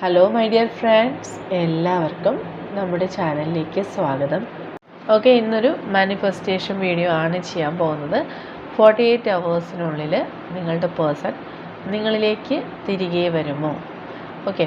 Hello my dear friends എല്ലാവർക്കും നമ്മുടെ ചാനലിലേക്ക് സ്വാഗതം. ഓക്കെ ഇന്നൊരു മാനിഫെസ്റ്റേഷൻ വീഡിയോ ആണ് ചെയ്യാൻ പോകുന്നത്. ഫോർട്ടി എയ്റ്റ് അവേഴ്സിനുള്ളിൽ നിങ്ങളുടെ പേഴ്സൺ നിങ്ങളിലേക്ക് തിരികെ വരുമോ? ഓക്കെ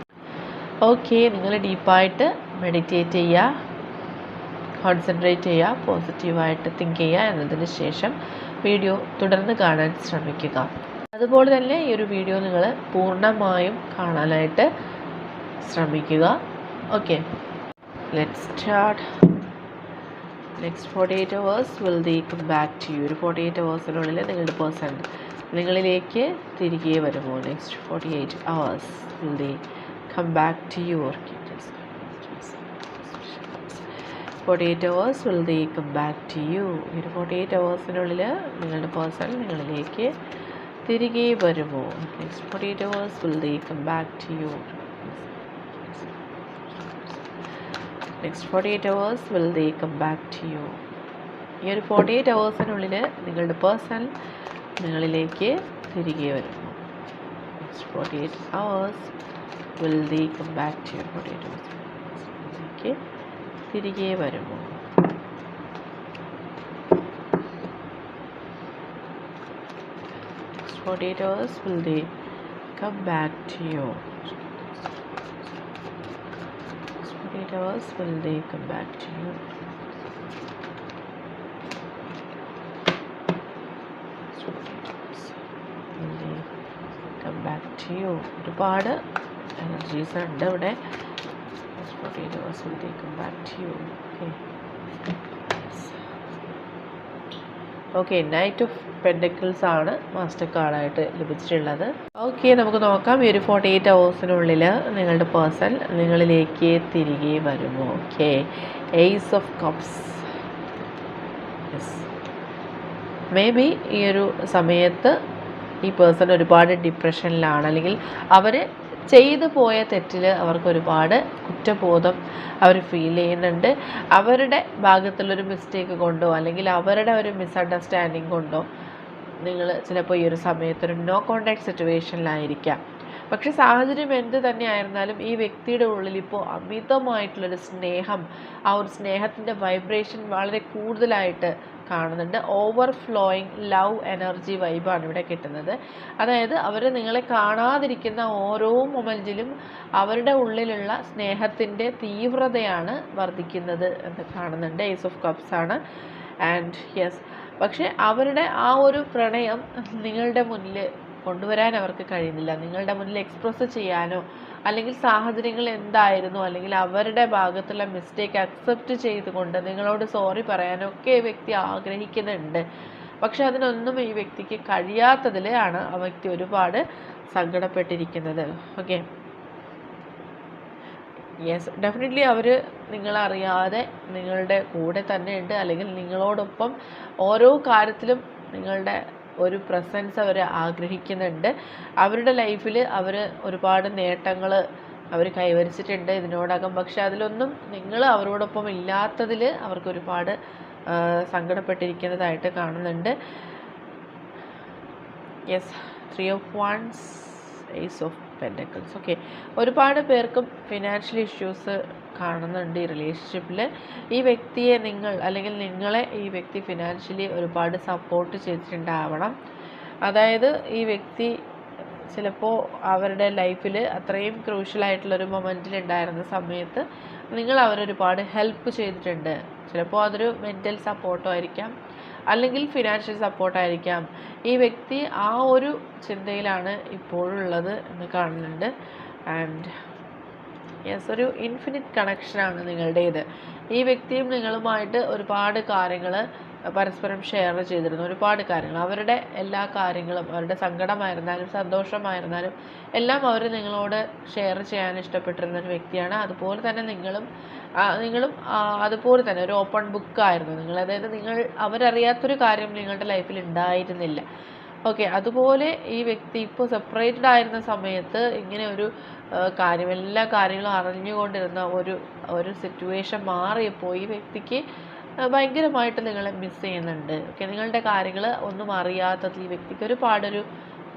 ഓക്കെ നിങ്ങൾ ഡീപ്പായിട്ട് മെഡിറ്റേറ്റ് ചെയ്യുക കോൺസെൻട്രേറ്റ് ചെയ്യുക പോസിറ്റീവായിട്ട് തിങ്ക് ചെയ്യുക എന്നതിന് ശേഷം വീഡിയോ തുടർന്ന് കാണാൻ ശ്രമിക്കുക. അതുപോലെ തന്നെ ഈ ഒരു വീഡിയോ നിങ്ങൾ പൂർണമായും കാണാനായിട്ട് ശ്രമിക്കുക. Okay let start next forty eight hours will they come back to you ഒരു ഫോർട്ടി എയ്റ്റ് അവേഴ്സിനുള്ളിൽ നിങ്ങളുടെ പേഴ്സൺ നിങ്ങളിലേക്ക് തിരികെ വരുമോ? Next forty eight hours will they come back to your forty eight hours will they come back to you ഒരു forty eight അവേഴ്സിനുള്ളിൽ നിങ്ങളുടെ person നിങ്ങളിലേക്ക് തിരികെ വരുമോ? Next forty eight hours will they come back to you next forty eight hours will they come back to you ഈ ഒരു forty eight അവേഴ്സിനുള്ളിൽ നിങ്ങളുടെ പേഴ്സൺ നിങ്ങളിലേക്ക് തിരികെ വരുന്നു next forty eight hours will they come back to you forty eight അവേഴ്സിലേക്ക് തിരികെ വരുമോ next forty eight hours will they come back to you 48 hours will they come back to you will they come back to you ഒരുപാട് energies ഉണ്ട് ഇവിടെ eight hours will they come back to you okay? Okay knight of pentacles ആണ് master കാർഡായിട്ട് ലഭിച്ചിട്ടുള്ളത്. Okay നമുക്ക് നോക്കാം. ഈ ഒരു ഫോർട്ടി എയ്റ്റ് അവേഴ്സിനുള്ളിൽ നിങ്ങളുടെ പേഴ്സൺ നിങ്ങളിലേക്ക് തിരികെ വരുമോ? Okay ace of cups may be ഈ ഒരു സമയത്ത് ഈ പേഴ്സൺ ഒരുപാട് ഡിപ്രഷനിലാണ് അല്ലെങ്കിൽ അവർ ചെയ്തു പോയ തെറ്റിൽ അവർക്ക് ഒരുപാട് കുറ്റബോധം അവർ ഫീൽ ചെയ്യുന്നുണ്ട്. അവരുടെ ഭാഗത്തുള്ളൊരു മിസ്റ്റേക്ക് കൊണ്ടോ അല്ലെങ്കിൽ അവരുടെ ഒരു മിസ്അണ്ടർസ്റ്റാൻഡിങ് കൊണ്ടോ നിങ്ങൾ ചിലപ്പോൾ ഈ ഒരു സമയത്തൊരു നോ കോണ്ടാക്ട് സിറ്റുവേഷനിലായിരിക്കാം പക്ഷെ സാഹചര്യം എന്ത് തന്നെ ആയിരുന്നാലും ഈ വ്യക്തിയുടെ ഉള്ളിൽ ഇപ്പോൾ അമിതമായിട്ടുള്ളൊരു സ്നേഹം ആ ഒരു സ്നേഹത്തിന്റെ വൈബ്രേഷൻ വളരെ കൂടുതലായിട്ട് കാണുന്നുണ്ട്. ഓവർ ഫ്ലോയിങ് ലവ് എനർജി വൈബാണ് ഇവിടെ കിട്ടുന്നത്. അതായത് അവർ നിങ്ങളെ കാണാതിരിക്കുന്ന ഓരോ മൊമെന്റിലും അവരുടെ ഉള്ളിലുള്ള സ്നേഹത്തിന്റെ തീവ്രതയാണ് വർദ്ധിക്കുന്നത് എന്ന് കാണുന്നുണ്ട്. ഏസ് ഓഫ് കപ്സ് ആണ്. ആൻഡ് യെസ് പക്ഷേ അവരുടെ ആ ഒരു പ്രണയം നിങ്ങളുടെ മുന്നിൽ കൊണ്ടുവരാൻ അവർക്ക് കഴിയുന്നില്ല. നിങ്ങളുടെ മുന്നിൽ എക്സ്പ്രസ് ചെയ്യാനോ അല്ലെങ്കിൽ സാഹചര്യങ്ങൾ എന്തായിരുന്നു അല്ലെങ്കിൽ അവരുടെ ഭാഗത്തുള്ള മിസ്റ്റേക്ക് അക്സെപ്റ്റ് ചെയ്തുകൊണ്ട് നിങ്ങളോട് സോറി പറയാനോ ഒക്കെ വ്യക്തി ആഗ്രഹിക്കുന്നുണ്ട്. പക്ഷെ അതിനൊന്നും ഈ വ്യക്തിക്ക് കഴിയാത്തതിലാണ് ആ വ്യക്തി ഒരുപാട് സങ്കടപ്പെട്ടിരിക്കുന്നത്. ഓക്കെ യെസ് ഡെഫിനറ്റ്ലി അവർ നിങ്ങളറിയാതെ നിങ്ങളുടെ കൂടെ തന്നെ ഉണ്ട്. അല്ലെങ്കിൽ നിങ്ങളോടൊപ്പം ഓരോ കാര്യത്തിലും നിങ്ങളുടെ ഒരു പ്രസൻസ് അവർ ആഗ്രഹിക്കുന്നുണ്ട്. അവരുടെ ലൈഫിൽ അവർ ഒരുപാട് നേട്ടങ്ങൾ അവർ കൈവരിച്ചിട്ടുണ്ട് ഇതിനോടകം. പക്ഷെ അതിലൊന്നും നിങ്ങൾ അവരോടൊപ്പം ഇല്ലാത്തതിൽ അവർക്ക് ഒരുപാട് സങ്കടപ്പെട്ടിരിക്കുന്നതായിട്ട് കാണുന്നുണ്ട്. Yes three of wands ace of pentacles okay ഒരുപാട് പേർക്കും ഫിനാൻഷ്യൽ ഇഷ്യൂസ് കാണുന്നുണ്ട് ഈ റിലേഷൻഷിപ്പിൽ ഈ വ്യക്തിയെ നിങ്ങൾ അല്ലെങ്കിൽ നിങ്ങളെ ഈ വ്യക്തി ഫിനാൻഷ്യലി ഒരുപാട് സപ്പോർട്ട് ചെയ്തിട്ടുണ്ടാവണം. അതായത് ഈ വ്യക്തി ചിലപ്പോൾ അവരുടെ ലൈഫിൽ അത്രയും ക്രൂഷ്യലായിട്ടുള്ളൊരു മൊമെന്റിൽ ഉണ്ടായിരുന്ന സമയത്ത് നിങ്ങൾ അവരൊരുപാട് ഹെൽപ്പ് ചെയ്തിട്ടുണ്ട്. ചിലപ്പോൾ അതൊരു മെന്റൽ സപ്പോർട്ടോ ആയിരിക്കാം. അല്ലെങ്കിൽ ഫിനാൻഷ്യൽ സപ്പോർട്ടായിരിക്കാം ഈ വ്യക്തി ആ ഒരു ചിന്തയിലാണ് ഇപ്പോഴുള്ളത് എന്ന് കാണുന്നുണ്ട്. ആൻഡ് യെസ് ഒരു ഇൻഫിനിറ്റ് കണക്ഷനാണ് നിങ്ങളുടേത്. ഈ വ്യക്തിയും നിങ്ങളുമായിട്ട് ഒരുപാട് കാര്യങ്ങൾ പരസ്പരം ഷെയർ ചെയ്തിരുന്നു. ഒരുപാട് കാര്യങ്ങൾ. അവരുടെ എല്ലാ കാര്യങ്ങളും അവരുടെ സങ്കടമായിരുന്നാലും സന്തോഷമായിരുന്നാലും എല്ലാം അവർ നിങ്ങളോട് ഷെയർ ചെയ്യാൻ ഇഷ്ടപ്പെട്ടിരുന്ന ഒരു വ്യക്തിയാണ്. അതുപോലെ തന്നെ നിങ്ങളും നിങ്ങളും അതുപോലെ തന്നെ ഒരു ഓപ്പൺ ബുക്ക് ആയിരുന്നു നിങ്ങൾ. അതായത് നിങ്ങൾ അവരറിയാത്തൊരു കാര്യം നിങ്ങളുടെ ലൈഫിൽ ഉണ്ടായിരുന്നില്ല ഓക്കെ അതുപോലെ ഈ വ്യക്തി ഇപ്പോൾ സെപ്പറേറ്റഡ് ആയിരുന്ന സമയത്ത് ഇങ്ങനെ ഒരു കാര്യം എല്ലാ കാര്യങ്ങളും അറിഞ്ഞുകൊണ്ടിരുന്ന ഒരു ഒരു സിറ്റുവേഷൻ മാറിയപ്പോൾ ഈ വ്യക്തിക്ക് ഭയങ്കരമായിട്ട് നിങ്ങളെ മിസ് ചെയ്യുന്നുണ്ട്. ഓക്കെ നിങ്ങളുടെ കാര്യങ്ങൾ ഒന്നും അറിയാത്തത് ഈ വ്യക്തിക്ക് ഒരുപാടൊരു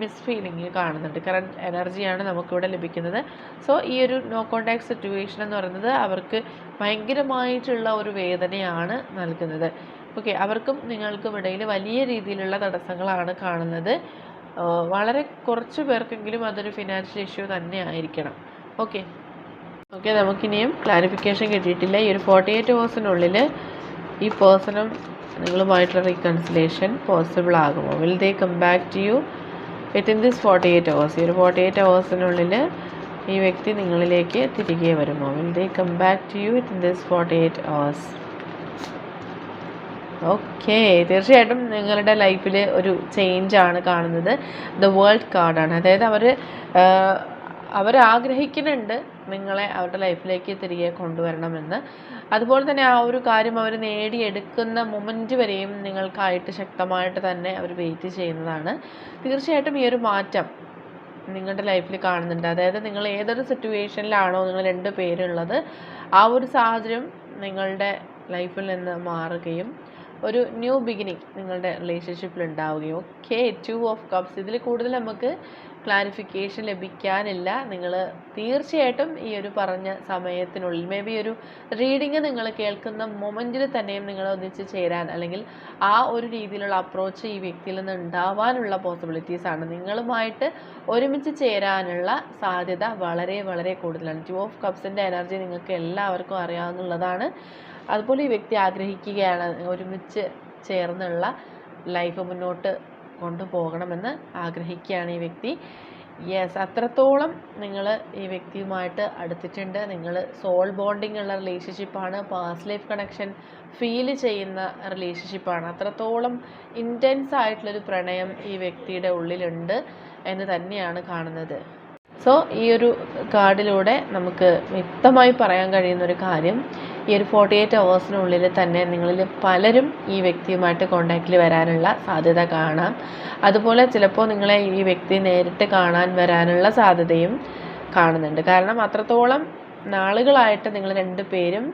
മിസ് ഫീലിംഗ് കാണുന്നുണ്ട്. കറണ്ട് എനർജിയാണ് നമുക്കിവിടെ ലഭിക്കുന്നത്. സോ ഈ ഒരു നോ കോണ്ടാക്ട് സിറ്റുവേഷൻ എന്ന് പറയുന്നത് അവർക്ക് ഭയങ്കരമായിട്ടുള്ള ഒരു വേദനയാണ് നൽകുന്നത്. ഓക്കെ അവർക്കും നിങ്ങൾക്കും ഇടയിൽ വലിയ രീതിയിലുള്ള തടസ്സങ്ങളാണ് കാണുന്നത്. വളരെ കുറച്ച് പേർക്കെങ്കിലും അതൊരു ഫിനാൻഷ്യൽ ഇഷ്യൂ തന്നെ ആയിരിക്കണം. ഓക്കെ ഓക്കെ നമുക്കിനിയും ക്ലാരിഫിക്കേഷൻ കിട്ടിയിട്ടില്ല. ഈ ഒരു ഫോർട്ടി എയ്റ്റ് ഹവേഴ്സിനുള്ളിൽ ഈ പേഴ്സണും നിങ്ങളുമായിട്ടുള്ള റീകൺസിലേഷൻ പോസിബിൾ ആകുമോ? Will they come back to you within this forty eight hours ഈ ഒരു ഫോർട്ടി എയ്റ്റ് അവേഴ്സിനുള്ളിൽ ഈ വ്യക്തി നിങ്ങളിലേക്ക് തിരികെ വരുമോ? Will they come back to you within this forty eight hours okay തീർച്ചയായിട്ടും നിങ്ങളുടെ ലൈഫിൽ ഒരു ചേഞ്ച് ആണ് കാണുന്നത്. ദ വേൾഡ് കാർഡാണ് അതായത് അവർ ആഗ്രഹിക്കുന്നുണ്ട് നിങ്ങളെ അവരുടെ ലൈഫിലേക്ക് തിരികെ കൊണ്ടുവരണമെന്ന്. അതുപോലെ തന്നെ ആ ഒരു കാര്യം അവർ നേടിയെടുക്കുന്ന മൊമെന്റ് വരെയും നിങ്ങൾക്കായിട്ട് ശക്തമായിട്ട് തന്നെ അവർ വെയിറ്റ് ചെയ്യുന്നതാണ്. തീർച്ചയായിട്ടും ഈ ഒരു മാറ്റം നിങ്ങളുടെ ലൈഫിൽ കാണുന്നുണ്ട്. അതായത് നിങ്ങൾ ഏതൊരു സിറ്റുവേഷനിലാണോ നിങ്ങൾ രണ്ട് പേരുള്ളത് ആ ഒരു സാഹചര്യം നിങ്ങളുടെ ലൈഫിൽ നിന്ന് മാറുകയും ഒരു ന്യൂ ബിഗിനിങ് നിങ്ങളുടെ റിലേഷൻഷിപ്പിൽ ഉണ്ടാവുകയും. ഓക്കെ ടു ഓഫ് കപ്സ് ഇതിൽ കൂടുതൽ നമുക്ക് ക്ലാരിഫിക്കേഷൻ ലഭിക്കാനില്ല. നിങ്ങൾ തീർച്ചയായിട്ടും ഈ ഒരു പറഞ്ഞ സമയത്തിനുള്ളിൽ മേ ബി ഒരു റീഡിങ് നിങ്ങൾ കേൾക്കുന്ന മൊമെന്റിൽ തന്നെയും നിങ്ങൾ ഒന്നിച്ച് ചേരാൻ അല്ലെങ്കിൽ ആ ഒരു രീതിയിലുള്ള അപ്രോച്ച് ഈ വ്യക്തിയിൽ നിന്ന് ഉണ്ടാവാനുള്ള പോസിബിലിറ്റീസ് ആണ്. നിങ്ങളുമായിട്ട് ഒരുമിച്ച് ചേരാനുള്ള സാധ്യത വളരെ വളരെ കൂടുതലാണ്. ടു ഓഫ് കപ്സിന്റെ എനർജി നിങ്ങൾക്ക് എല്ലാവർക്കും അറിയാവുന്നതാണ്. അതുപോലെ ഈ വ്യക്തി ആഗ്രഹിക്കുകയാണ് ഒരുമിച്ച് ചേർന്നുള്ള ലൈഫ് മുന്നോട്ട് കൊണ്ടുപോകണമെന്ന് ആഗ്രഹിക്കുകയാണ് ഈ വ്യക്തി. യെസ് അത്രത്തോളം നിങ്ങൾ ഈ വ്യക്തിയുമായിട്ട് അടുത്തിട്ടുണ്ട്. നിങ്ങൾ സോൾ ബോണ്ടിങ് ഉള്ള റിലേഷൻഷിപ്പാണ് പാസ്റ്റ് ലൈഫ് കണക്ഷൻ ഫീൽ ചെയ്യുന്ന റിലേഷൻഷിപ്പാണ് അത്രത്തോളം ഇന്റൻസ് ആയിട്ടുള്ളൊരു പ്രണയം ഈ വ്യക്തിയുടെ ഉള്ളിലുണ്ട് എന്ന് തന്നെയാണ് കാണുന്നത്. സോ ഈ ഒരു കാർഡിലൂടെ നമുക്ക് വ്യക്തമായി പറയാൻ കഴിയുന്ന ഒരു കാര്യം ഈ ഒരു ഫോർട്ടി എയ്റ്റ് അവേഴ്സിനുള്ളിൽ തന്നെ നിങ്ങളിൽ പലരും ഈ വ്യക്തിയുമായിട്ട് കോണ്ടാക്റ്റിൽ വരാനുള്ള സാധ്യത കാണാം. അതുപോലെ ചിലപ്പോൾ നിങ്ങളെ ഈ വ്യക്തി നേരിട്ട് കാണാൻ വരാനുള്ള സാധ്യതയും കാണുന്നുണ്ട്. കാരണം അത്രത്തോളം നാളുകളായിട്ട് നിങ്ങൾ രണ്ടുപേരും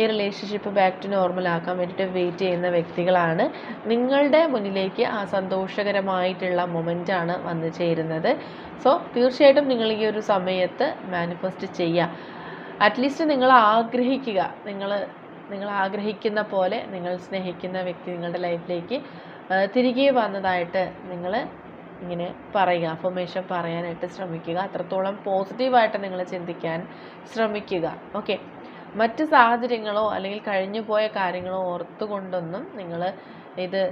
ഈ റിലേഷൻഷിപ്പ് ബാക്ക് ടു നോർമൽ ആക്കാൻ വേണ്ടിയിട്ട് വെയിറ്റ് ചെയ്യുന്ന വ്യക്തികളാണ്. നിങ്ങളുടെ മുന്നിലേക്ക് ആ സന്തോഷകരമായിട്ടുള്ള മൊമെന്റാണ് വന്നു ചേരുന്നത്. സോ തീർച്ചയായിട്ടും നിങ്ങൾ ഈ ഒരു സമയത്ത് മാനിഫെസ്റ്റ് ചെയ്യുക. അറ്റ്ലീസ്റ്റ് നിങ്ങൾ ആഗ്രഹിക്കുക. നിങ്ങൾ നിങ്ങൾ ആഗ്രഹിക്കുന്ന പോലെ നിങ്ങൾ സ്നേഹിക്കുന്ന വ്യക്തി നിങ്ങളുടെ ലൈഫിലേക്ക് തിരികെ വന്നതായിട്ട് നിങ്ങൾ ഇങ്ങനെ പറയുക അഫർമേഷൻ പറയാനായിട്ട് ശ്രമിക്കുക. അത്രത്തോളം പോസിറ്റീവായിട്ട് നിങ്ങൾ ചിന്തിക്കാൻ ശ്രമിക്കുക. ഓക്കെ മറ്റ് സാഹചര്യങ്ങളോ അല്ലെങ്കിൽ കഴിഞ്ഞു പോയ കാര്യങ്ങളോ ഓർത്തുകൊണ്ടൊന്നും നിങ്ങൾ ഇത്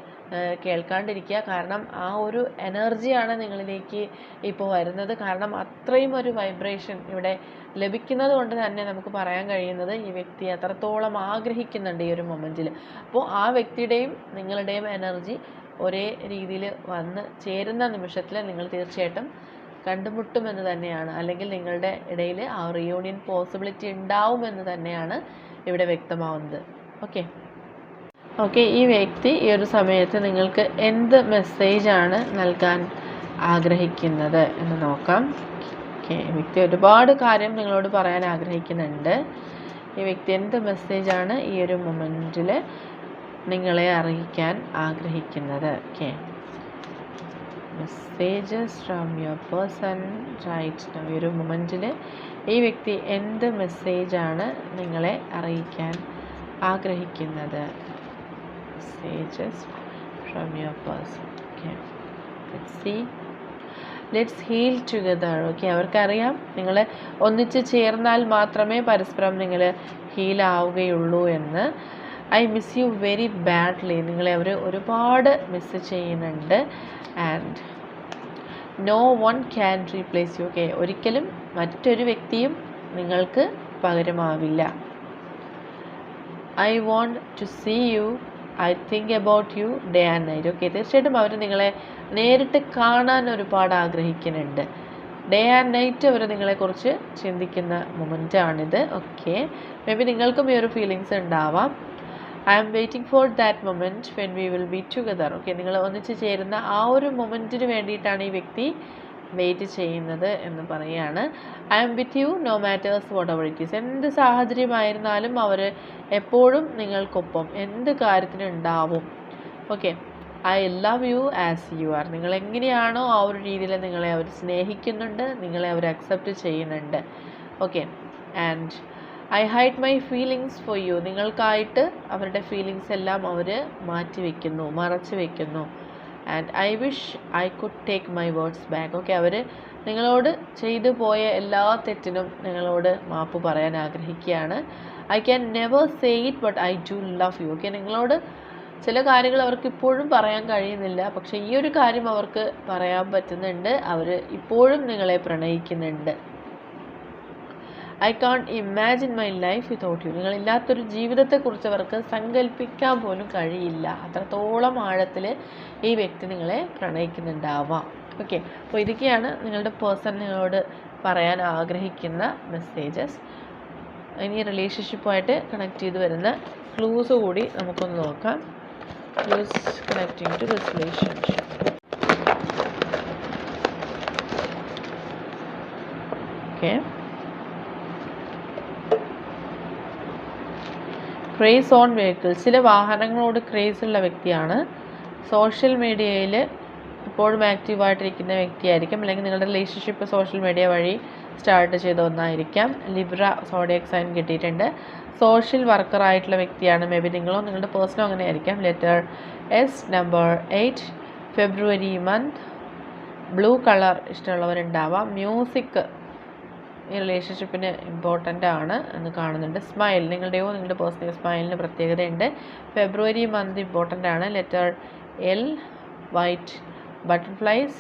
കേൾക്കാണ്ടിരിക്കുക. കാരണം ആ ഒരു എനർജിയാണ് നിങ്ങളിലേക്ക് ഇപ്പോൾ വരുന്നത്. കാരണം അത്രയും ഒരു വൈബ്രേഷൻ ഇവിടെ ലഭിക്കുന്നത് കൊണ്ട് തന്നെ നമുക്ക് പറയാൻ കഴിയുന്നത് ഈ വ്യക്തി അത്രത്തോളം ആഗ്രഹിക്കുന്നുണ്ട് ഈ ഒരു മൊമെന്റിൽ അപ്പോൾ ആ വ്യക്തിയുടെയും നിങ്ങളുടെയും എനർജി ഒരേ രീതിയിൽ വന്ന് ചേരുന്ന നിമിഷത്തിൽ നിങ്ങൾ തീർച്ചയായിട്ടും കണ്ടുമുട്ടുമെന്ന് തന്നെയാണ്. അല്ലെങ്കിൽ നിങ്ങളുടെ ഇടയിൽ ആ റിയൂണിയൻ പോസിബിലിറ്റി ഉണ്ടാവുമെന്ന് തന്നെയാണ് ഇവിടെ വ്യക്തമാവുന്നത്. ഓക്കെ ഓക്കെ ഈ വ്യക്തി ഈ ഒരു സമയത്ത് നിങ്ങൾക്ക് എന്ത് മെസ്സേജാണ് നൽകാൻ ആഗ്രഹിക്കുന്നത് എന്ന് നോക്കാം. ഓക്കെ വ്യക്തി ഒരുപാട് കാര്യം നിങ്ങളോട് പറയാൻ ആഗ്രഹിക്കുന്നുണ്ട്. ഈ വ്യക്തി എന്ത് മെസ്സേജാണ് ഈ ഒരു മൊമെന്റിൽ നിങ്ങളെ അറിയിക്കാൻ ആഗ്രഹിക്കുന്നത്? Okay. Messages from your person right ഈ ഒരു മൊമെന്റിൽ ഈ വ്യക്തി എന്ത് മെസ്സേജാണ് നിങ്ങളെ അറിയിക്കാൻ ആഗ്രഹിക്കുന്നത്? Messages from your person. Okay. Let's see. Let's heal together okay അവർക്കറിയാം നിങ്ങൾ ഒന്നിച്ച് ചേർന്നാൽ മാത്രമേ പരസ്പരം നിങ്ങൾ ഹീൽ ആവുകയുള്ളൂ എന്ന്. I miss you very badly നിങ്ങളെ അവർ ഒരുപാട് മിസ് ചെയ്യുന്നുണ്ട്. And no one can replace you okay ഒരിക്കലും മറ്റൊരു വ്യക്തിയും നിങ്ങൾക്ക് പകരമാവില്ല. I want to see you I think about you day and night okay തീർച്ചയായിട്ടും അവർ നിങ്ങളെ നേരിട്ട് കാണാൻ ഒരുപാട് ആഗ്രഹിക്കുന്നുണ്ട്. ഡേ ആൻഡ് നൈറ്റ് അവർ നിങ്ങളെക്കുറിച്ച് ചിന്തിക്കുന്ന മൊമെന്റാണിത് ഓക്കെ മേ ബി നിങ്ങൾക്കും ഈ ഒരു ഫീലിങ്സ് ഉണ്ടാവാം. I am waiting for that moment when we will be together okay നിങ്ങൾ ഒന്നിച്ച് ചേരുന്ന ആ ഒരു മൊമെന്റിന് വേണ്ടിയിട്ടാണ് ഈ വ്യക്തി വെയിറ്റ് ചെയ്യുന്നത് എന്ന് പറയുകയാണ്. I'm with you no matters whatever it is എന്ത് സാഹചര്യമായിരുന്നാലും അവർ എപ്പോഴും നിങ്ങൾക്കൊപ്പം. എന്ത് കാര്യത്തിനുണ്ടാവും? Okay I love you as you are നിങ്ങൾ എങ്ങനെയാണോ ആ ഒരു രീതിയിൽ നിങ്ങളെ അവർ സ്നേഹിക്കുന്നുണ്ട് നിങ്ങളെ അവർ അക്സെപ്റ്റ് ചെയ്യുന്നുണ്ട്. Okay and I hide my feelings for you നിങ്ങൾക്കായിട്ട് അവരുടെ ഫീലിങ്സ് എല്ലാം അവർ മാറ്റി വയ്ക്കുന്നു മറച്ചു വയ്ക്കുന്നു and I wish I could take my words back okay അവർ നിങ്ങളോട് ചെയ്തു പോയ എല്ലാ തെറ്റിനും നിങ്ങളോട് മാപ്പ് പറയാൻ ആഗ്രഹിക്കുകയാണ്. I can never say it but I do love you okay നിങ്ങളോട് ചില കാര്യങ്ങൾ അവർക്ക് ഇപ്പോഴും പറയാൻ കഴിയുന്നില്ല. പക്ഷേ ഈ ഒരു കാര്യം അവർക്ക് പറയാൻ പറ്റുന്നുണ്ട്. അവർ ഇപ്പോഴും നിങ്ങളെ പ്രണയിക്കുന്നുണ്ട്. I can't imagine my life without you നിങ്ങളില്ലാത്തൊരു ജീവിതത്തെക്കുറിച്ച് അവർക്ക് സങ്കല്പിക്കാൻ പോലും കഴിയില്ല. അത്രത്തോളം ആഴത്തിൽ ഈ വ്യക്തി നിങ്ങളെ പ്രണയിക്കുന്നുണ്ടാവാം. ഓക്കെ അപ്പോൾ ഇതൊക്കെയാണ് നിങ്ങളുടെ പേഴ്സൺ നിങ്ങളോട് പറയാൻ ആഗ്രഹിക്കുന്ന മെസ്സേജസ് ഇനി റിലേഷൻഷിപ്പുമായിട്ട് കണക്ട് ചെയ്ത് വരുന്ന ക്ലൂസ് കൂടി നമുക്കൊന്ന് നോക്കാം. Clues connecting to this relationship okay craze on vehicle ചില വാഹനങ്ങളോട് ക്രേസ് ഉള്ള വ്യക്തിയാണ്. സോഷ്യൽ മീഡിയയിൽ ഇപ്പോഴും ആക്റ്റീവായിട്ടിരിക്കുന്ന വ്യക്തിയായിരിക്കും. അല്ലെങ്കിൽ നിങ്ങളുടെ റിലേഷൻഷിപ്പ് സോഷ്യൽ മീഡിയ വഴി സ്റ്റാർട്ട് ചെയ്ത ഒന്നായിരിക്കാം. ലിബ്ര സോഡിയക് സൈൻ കിട്ടിയിട്ടുണ്ട്. സോഷ്യൽ വർക്കറായിട്ടുള്ള വ്യക്തിയാണ്. മേ ബി നിങ്ങളോ നിങ്ങളുടെ പേഴ്സണോ അങ്ങനെ ആയിരിക്കാം. Letter S number eight February month blue colour ഇഷ്ടമുള്ളവരുണ്ടാവാം. Music ഈ റിലേഷൻഷിപ്പിന് ഇമ്പോർട്ടന്റ് ആണ് എന്ന് കാണുന്നുണ്ട്. സ്മൈൽ നിങ്ങളുടെയോ നിങ്ങളുടെ പേഴ്സണൽ സ്മൈലിന് പ്രത്യേകതയുണ്ട്. ഫെബ്രുവരി മന്ത് ഇമ്പോർട്ടന്റ് ആണ്. Letter L white butterflies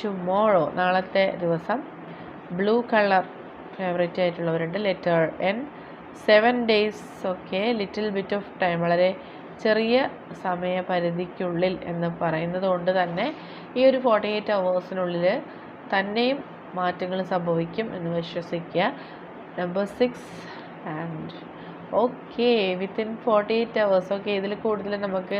tomorrow നാളത്തെ ദിവസം. ബ്ലൂ കളർ ഫേവറേറ്റ് ആയിട്ടുള്ളവരുണ്ട്. ലെറ്റർ എൻ സെവൻ ഡേയ്സ് ഒക്കെ ലിറ്റിൽ ബിറ്റ് ഓഫ് ടൈം വളരെ ചെറിയ സമയപരിധിക്കുള്ളിൽ എന്ന് പറയുന്നത് കൊണ്ട് തന്നെ ഈ ഒരു ഫോർട്ടി എയ്റ്റ് അവേഴ്സിനുള്ളിൽ തന്നെയും മാറ്റങ്ങൾ സംഭവിക്കും എന്ന് വിശ്വസിക്കുക. Number six and okay within forty eight hours okay ഇതിൽ കൂടുതൽ നമുക്ക്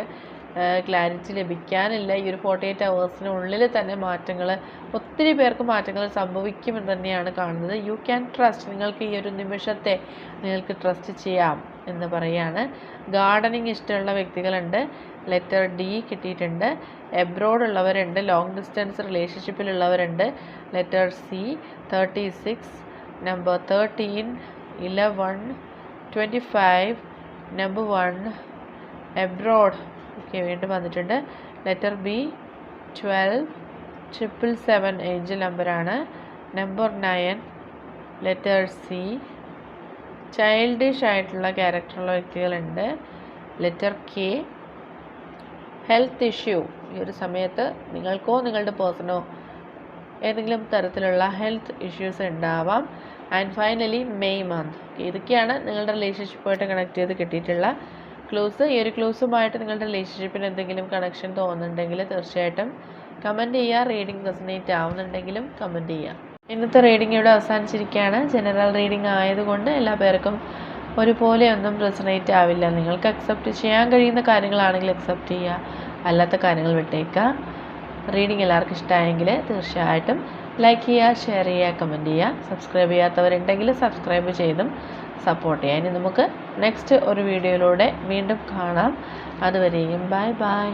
ക്ലാരിറ്റി ലഭിക്കാനില്ല. ഈ ഒരു ഫോർട്ടി എയ്റ്റ് അവേഴ്സിനുള്ളിൽ തന്നെ മാറ്റങ്ങൾ ഒത്തിരി പേർക്ക് മാറ്റങ്ങൾ സംഭവിക്കുമെന്ന് തന്നെയാണ് കാണുന്നത്. യു ക്യാൻ ട്രസ്റ്റ് നിങ്ങൾക്ക് ഈ ഒരു നിമിഷത്തെ നിങ്ങൾക്ക് ട്രസ്റ്റ് ചെയ്യാം എന്ന് പറയാണ്. ഗാർഡനിങ് ഇഷ്ടമുള്ള വ്യക്തികളുണ്ട്. ലെറ്റർ ഡി കിട്ടിയിട്ടുണ്ട്. എബ്രോഡ് ഉള്ളവരുണ്ട് long distance റിലേഷൻഷിപ്പിലുള്ളവരുണ്ട് letter C thirty six number thirteen eleven twenty five number one abroad okay വീണ്ടും വന്നിട്ടുണ്ട്. Letter B twelve triple seven angel നമ്പറാണ് number nine letter C childish ആയിട്ടുള്ള ക്യാരക്ടറുള്ള വ്യക്തികളുണ്ട്. ലെറ്റർ കെ ഹെൽത്ത് ഇഷ്യൂ ഈ ഒരു സമയത്ത് നിങ്ങൾക്കോ നിങ്ങളുടെ പേഴ്സണോ ഏതെങ്കിലും തരത്തിലുള്ള ഹെൽത്ത് ഇഷ്യൂസ് ഉണ്ടാവാം. And finally May month. ഇതൊക്കെയാണ് നിങ്ങളുടെ റിലേഷൻഷിപ്പുമായിട്ട് കണക്ട് ചെയ്ത് കിട്ടിയിട്ടുള്ള ക്ലൂസ്. ഈ ഒരു ക്ലൂസുമായിട്ട് നിങ്ങളുടെ റിലേഷൻഷിപ്പിന് എന്തെങ്കിലും കണക്ഷൻ തോന്നുന്നുണ്ടെങ്കിൽ തീർച്ചയായിട്ടും കമന്റ് ചെയ്യുക. റീഡിംഗ് റെസനേറ്റ് ആവുന്നുണ്ടെങ്കിലും കമന്റ് ചെയ്യുക. ഇന്നത്തെ റീഡിംഗ് ഇവിടെ അവസാനിച്ചിരിക്കുകയാണ്. ജനറൽ റീഡിംഗ് ആയതുകൊണ്ട് എല്ലാ പേർക്കും ഒരുപോലെ റെസണേറ്റ് ആവില്ല. നിങ്ങൾക്ക് അക്സെപ്റ്റ് ചെയ്യാൻ കഴിയുന്ന കാര്യങ്ങളാണെങ്കിൽ അക്സെപ്റ്റ് ചെയ്യുക. അല്ലാത്ത കാര്യങ്ങൾ വിട്ടേക്കുക. റീഡിങ് എല്ലാവർക്കും ഇഷ്ടമായെങ്കിൽ തീർച്ചയായിട്ടും ലൈക്ക് ചെയ്യുക ഷെയർ ചെയ്യുക കമന്റ് ചെയ്യുക. സബ്സ്ക്രൈബ് ചെയ്യാത്തവരുണ്ടെങ്കിൽ സബ്സ്ക്രൈബ് ചെയ്തും സപ്പോർട്ട് ചെയ്യുക. ഇനി നമുക്ക് നെക്സ്റ്റ് ഒരു വീഡിയോയിലൂടെ വീണ്ടും കാണാം. അതുവരെയും ബൈ ബൈ